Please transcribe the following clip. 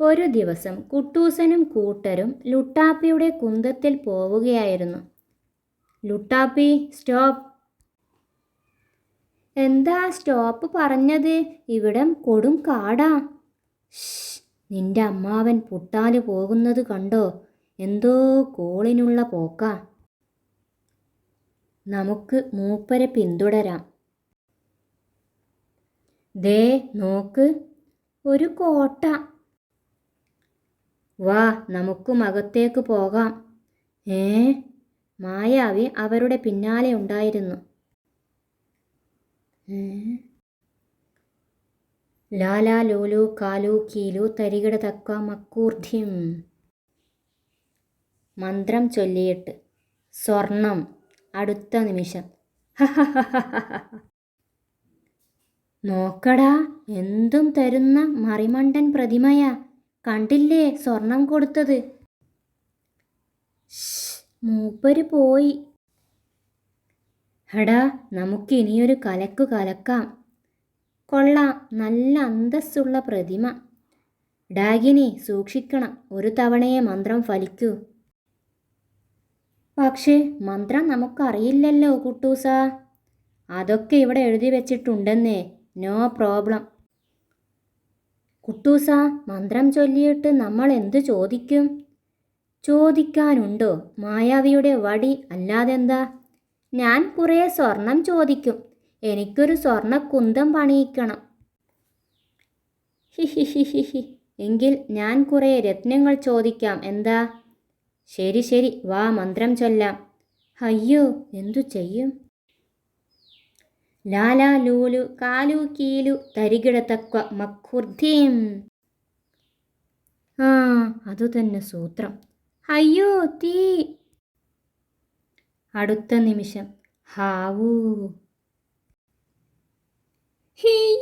ഒരു ദിവസം കുട്ടൂസനും കൂട്ടരും ലുട്ടാപ്പിയുടെ കുന്തത്തിൽ പോവുകയായിരുന്നു. ലുട്ടാപ്പി സ്റ്റോപ്പ്. എന്താ സ്റ്റോപ്പ് പറഞ്ഞത്? ഇവിടം കൊടും കാടാ. നിന്റെ അമ്മാവൻ പുട്ടാൽ പോകുന്നത് കണ്ടോ? എന്തോ കോളിനുള്ള പോക്ക. നമുക്ക് മൂപ്പരെ പിന്തുടരാം. ദേ നോക്ക്. ഒരു കോട്ട. വാ നമുക്കും അകത്തേക്ക് പോകാം. ഏ? മായാവി അവരുടെ പിന്നാലെ ഉണ്ടായിരുന്നു? ലാലാ ലോലു കാലു കീലു തരികിട തക്ക മക്കൂർധ്യം മന്ത്രം ചൊല്ലിയിട്ട്. സ്വർണം. അടുത്ത നിമിഷം. നോക്കടാ എന്തും തരുന്ന മറിമണ്ടൻ പ്രതിമയാ. കണ്ടില്ലേ സ്വർണം കൊടുത്തത്? മൂപ്പര് പോയി. ഹടാ നമുക്ക് ഇനിയൊരു കലക്കു കലക്കാം. കൊള്ളാം നല്ല അന്തസ്സുള്ള പ്രതിമ. ഡാഗിനി സൂക്ഷിക്കണം. ഒരു തവണയെ മന്ത്രം ഫലിക്കൂ. പക്ഷേ മന്ത്രം നമുക്കറിയില്ലല്ലോ കുട്ടൂസ. അതൊക്കെ ഇവിടെ എഴുതി വെച്ചിട്ടുണ്ടെന്നേ. No problem. കുട്ടൂസ മന്ത്രം ചൊല്ലിയിട്ട് നമ്മൾ എന്ത് ചോദിക്കും? ചോദിക്കാനുണ്ടോ? മായാവിയുടെ വടി അല്ലാതെന്താ? ഞാൻ കുറേ സ്വർണം ചോദിക്കും. എനിക്കൊരു സ്വർണ കുന്തം പണിയിക്കണം എങ്കിൽ ഞാൻ കുറേ രത്നങ്ങൾ ചോദിക്കാം. എന്താ? ശരി ശരി. വാ മന്ത്രം ചൊല്ലാം. അയ്യോ എന്തു ചെയ്യും? ലൂലു കാലു കീലു തരികിടത്തക്വ മക്കുർദ്ധീം. ആ അതുതന്നെ സൂത്രം. അയ്യോ തീ. അടുത്ത നിമിഷം ഹാവൂ. ഹീ